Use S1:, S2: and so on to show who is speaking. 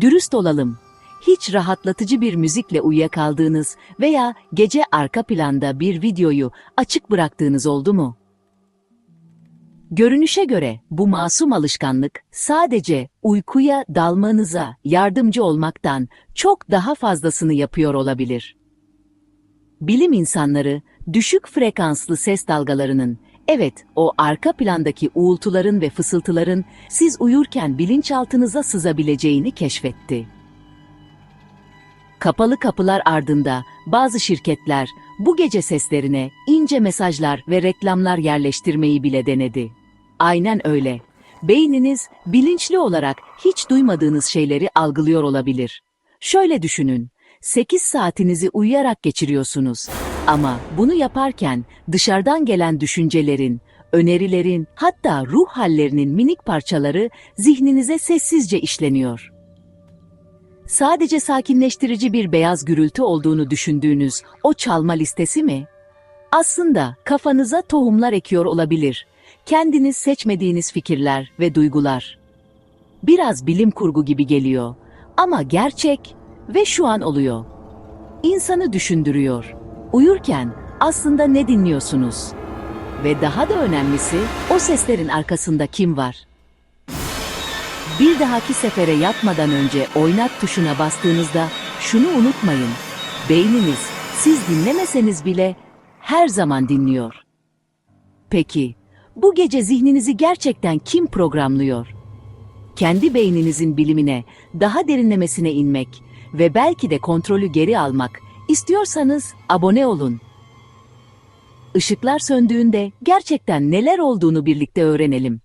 S1: Dürüst olalım. Hiç rahatlatıcı bir müzikle uyuyakaldığınız veya gece arka planda bir videoyu açık bıraktığınız oldu mu? Görünüşe göre bu masum alışkanlık sadece uykuya dalmanıza yardımcı olmaktan çok daha fazlasını yapıyor olabilir. Bilim insanları düşük frekanslı ses dalgalarının, evet o arka plandaki uğultuların ve fısıltıların siz uyurken bilinçaltınıza sızabileceğini keşfetti. Kapalı kapılar ardında bazı şirketler bu gece seslerine ince mesajlar ve reklamlar yerleştirmeyi bile denedi. Aynen öyle. Beyniniz bilinçli olarak hiç duymadığınız şeyleri algılıyor olabilir. Şöyle düşünün. 8 saatinizi uyuyarak geçiriyorsunuz. Ama bunu yaparken dışarıdan gelen düşüncelerin, önerilerin, hatta ruh hallerinin minik parçaları zihninize sessizce işleniyor. Sadece sakinleştirici bir beyaz gürültü olduğunu düşündüğünüz o çalma listesi mi? Aslında kafanıza tohumlar ekiyor olabilir. Kendiniz seçmediğiniz fikirler ve duygular. Biraz bilim kurgu gibi geliyor ama gerçek ve şu an oluyor. İnsanı düşündürüyor. Uyurken aslında ne dinliyorsunuz? Ve daha da önemlisi o seslerin arkasında kim var? Bir dahaki sefere yatmadan önce oynat tuşuna bastığınızda şunu unutmayın. Beyniniz siz dinlemeseniz bile her zaman dinliyor. Peki, bu gece zihninizi gerçekten kim programlıyor? Kendi beyninizin bilimine, daha derinlemesine inmek ve belki de kontrolü geri almak istiyorsanız abone olun. Işıklar söndüğünde gerçekten neler olduğunu birlikte öğrenelim.